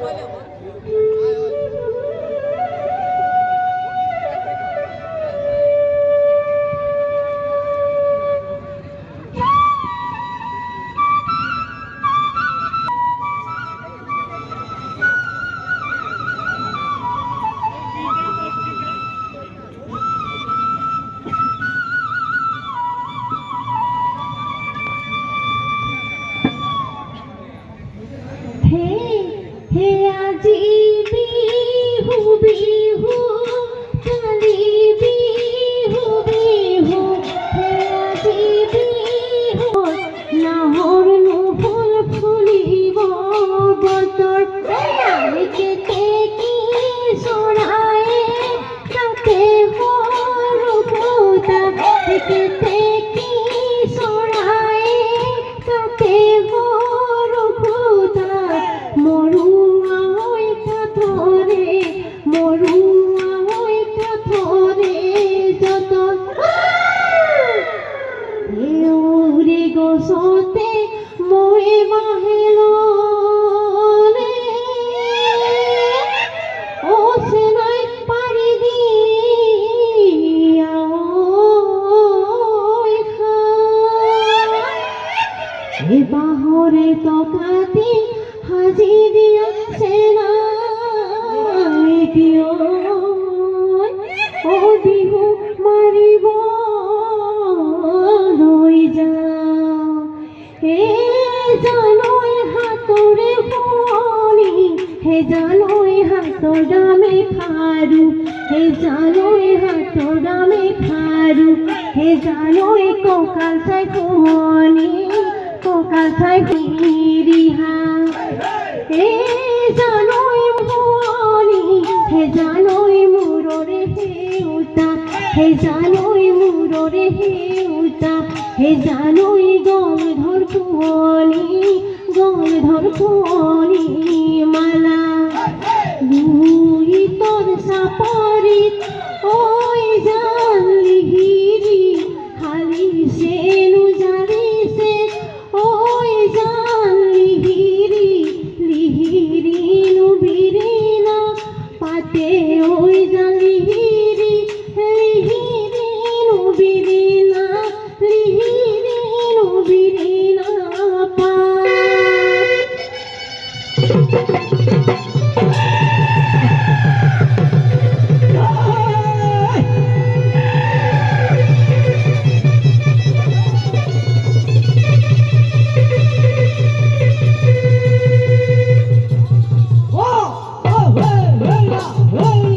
হে ফুটা কেতে কি চৰায়ে বাহরে টকাতে হাজি নাই দিয় ও বিহু মারিব লৈ যাওঁ হে জানৈ হাতৰে শুৱনি হে জানৈ হাতৰ দামে খাৰু হে জানৈ হাতৰ দামে খাৰু হে জানৈ কঁকাল চাই শুৱনি চাই ৰিহা হে জানৈ শুৱনি হে জানৈ মূৰৰে সেউতা হে জানৈ মূৰৰে সেউতা হে জানৈ গল ধৰ শুৱনি গল ধৰ শুৱনি মালা। দুই তোর সাপরিত ওই